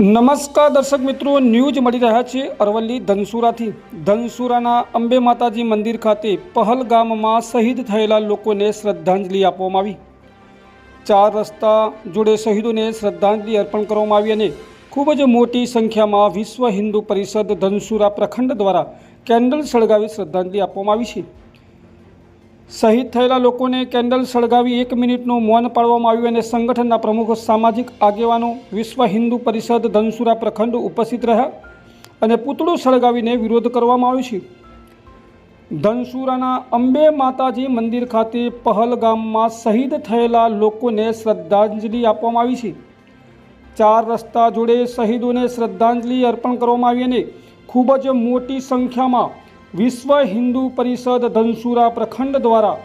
નમસ્કાર દર્શક મિત્રો, ન્યૂઝ મળી રહ્યા છે અરવલ્લી ધનસુરાથી. ધનસુરાના અંબે માતાજી મંદિર ખાતે પહલગામમાં શહીદ થયેલા લોકોને શ્રદ્ધાંજલિ આપવામાં આવી. ચાર રસ્તા જોડે શહીદોને શ્રદ્ધાંજલિ અર્પણ કરવામાં આવી અને ખૂબ જ મોટી સંખ્યામાં વિશ્વ હિન્દુ પરિષદ ધનસુરા પ્રખંડ દ્વારા કેન્ડલ સળગાવી શ્રદ્ધાંજલિ આપવામાં આવી છે. શહીદ થયેલા લોકોને કેન્ડલ સળગાવી એક મિનિટનું મૌન પાળવામાં આવ્યું અને સંગઠનના પ્રમુખ સામાજિક આગેવાનો વિશ્વ હિન્દુ પરિષદ ધનસુરા પ્રખંડ ઉપસ્થિત રહ્યા અને પૂતળું સળગાવીને વિરોધ કરવામાં આવ્યો છે. ધનસુરાના અંબે માતાજી મંદિર ખાતે પહલગામમાં શહીદ થયેલા લોકોને શ્રદ્ધાંજલિ આપવામાં આવી છે. ચાર રસ્તા જોડે શહીદોને શ્રદ્ધાંજલિ અર્પણ કરવામાં આવી અને ખૂબ જ મોટી સંખ્યામાં વિશ્વ હિન્દુ પરિષદ ધનસુરા પ્રખંડ દ્વારા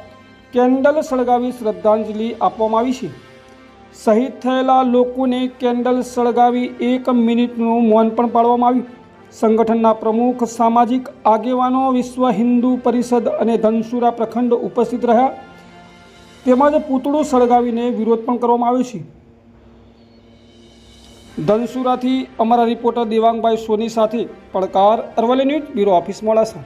કેન્ડલ સળગાવી શ્રદ્ધાંજલિ આપવામાં આવી છે. શહીદ થયેલા લોકોને કેન્ડલ સળગાવી એક મિનિટનું મૌન પણ પાડવામાં આવ્યું. સંગઠનના પ્રમુખ સામાજિક આગેવાનો વિશ્વ હિન્દુ પરિષદ અને ધનસુરા પ્રખંડ ઉપસ્થિત રહ્યા. તેમજ પૂતળું સળગાવીને વિરોધ પણ કરવામાં આવ્યો છે. ધનસુરાથી અમારા રિપોર્ટર દેવાંગભાઈ સોની સાથે પડકાર Aravalli news bureau office Modasa.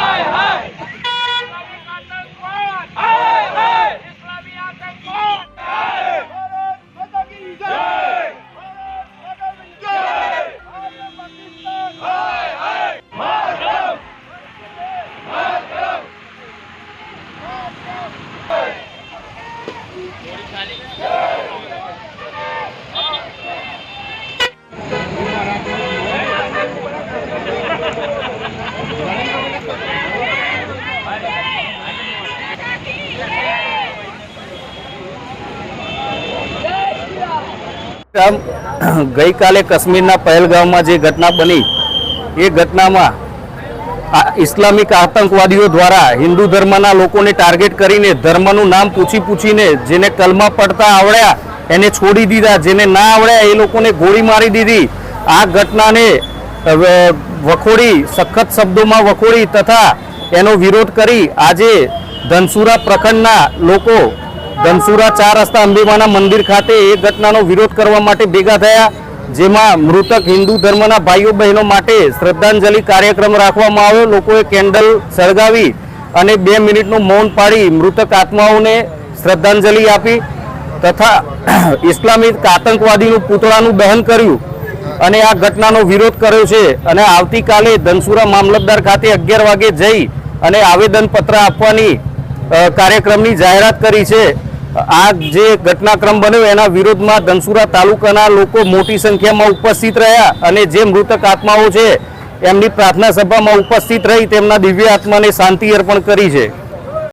ગઈકાલે કાશ્મીરના પહેલગામમાં જે ઘટના બની એ ઘટનામાં ઇસ્લામિક આતંકવાદીઓ દ્વારા હિન્દુ ધર્મના લોકોને ટાર્ગેટ કરીને ધર્મનું નામ પૂછી પૂછીને જેને કલમા પડતા આવડ્યા, એને છોડી દીધા. જેને ના આવડ્યા, એ લોકોને ગોળી મારી દીધી. આ ઘટનાને વખોડી, સખત શબ્દોમાં વખોડી તથા એનો વિરોધ કરી આજે ધનસુરા પ્રખંડના લોકો, ધનસુરા ચાર રસ્તા અંબેમાના મંદિર ખાતે એ ઘટનાનો વિરોધ કરવા માટે ભેગા થયા. જેમાં મૃતક હિન્દુ ધર્મના ભાઈઓ બહેનો માટે શ્રદ્ધાંજલિ કાર્યક્રમ રાખવામાં આવ્યો. લોકોએ કેન્ડલ સળગાવી અને બે મિનિટનું મૌન પાડી મૃતક આત્માઓને શ્રદ્ધાંજલિ આપી તથા ઇસ્લામિક આતંકવાદીનું પૂતળાનું દહન કર્યું અને આ ઘટનાનો વિરોધ કર્યો છે. અને આવતીકાલે ધનસુરા મામલતદાર ખાતે અગિયાર વાગે જઈ અને આવેદનપત્ર આપવાની કાર્યક્રમની જાહેરાત કરી છે. આ જે ઘટનાક્રમ બન્યો એના વિરોધમાં ધનસુરા તાલુકાના લોકો મોટી સંખ્યામાં ઉપસ્થિત રહ્યા અને જે મૃતક આત્માઓ છે, એમની પ્રાર્થના સભામાં ઉપસ્થિત રહી તેમના દિવ્ય આત્માને શાંતિ અર્પણ કરી છે.